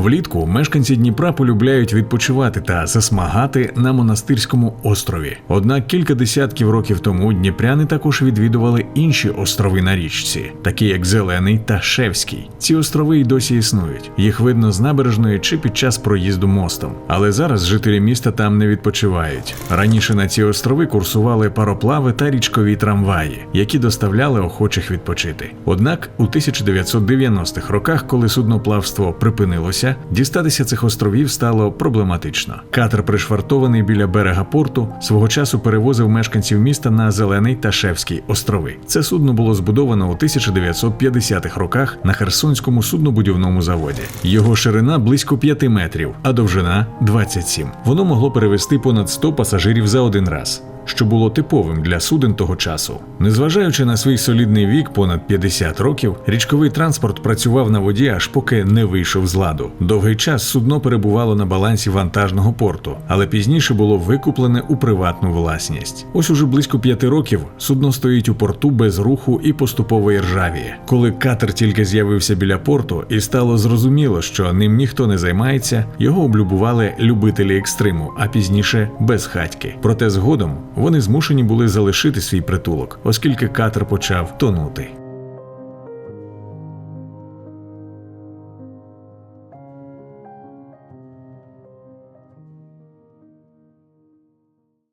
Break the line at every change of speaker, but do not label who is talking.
Влітку мешканці Дніпра полюбляють відпочивати та засмагати на монастирському острові. Однак кілька десятків років тому дніпряни також відвідували інші острови на річці, такі як Зелений та Шевський. Ці острови й досі існують. Їх видно з набережної чи під час проїзду мостом. Але зараз жителі міста там не відпочивають. Раніше на ці острови курсували пароплави та річкові трамваї, які доставляли охочих відпочити. Однак у 1990-х роках, коли судноплавство припинилося, дістатися цих островів стало проблематично. Катер, пришвартований біля берега порту, свого часу перевозив мешканців міста на Зелений та Шевський острови. Це судно було збудовано у 1950-х роках на Херсонському суднобудівному заводі. Його ширина близько 5 метрів, а довжина 27. Воно могло перевезти понад 100 пасажирів за один раз. Що було типовим для суден того часу, незважаючи на свій солідний вік, понад 50 років, річковий транспорт працював на воді, аж поки не вийшов з ладу. Довгий час судно перебувало на балансі вантажного порту, але пізніше було викуплене у приватну власність. Ось уже близько п'яти років судно стоїть у порту без руху і поступової ржавії. Коли катер тільки з'явився біля порту, і стало зрозуміло, що ним ніхто не займається, його облюбували любителі екстриму, а пізніше безхатьки. Проте згодом вони змушені були залишити свій притулок, оскільки катер почав тонути.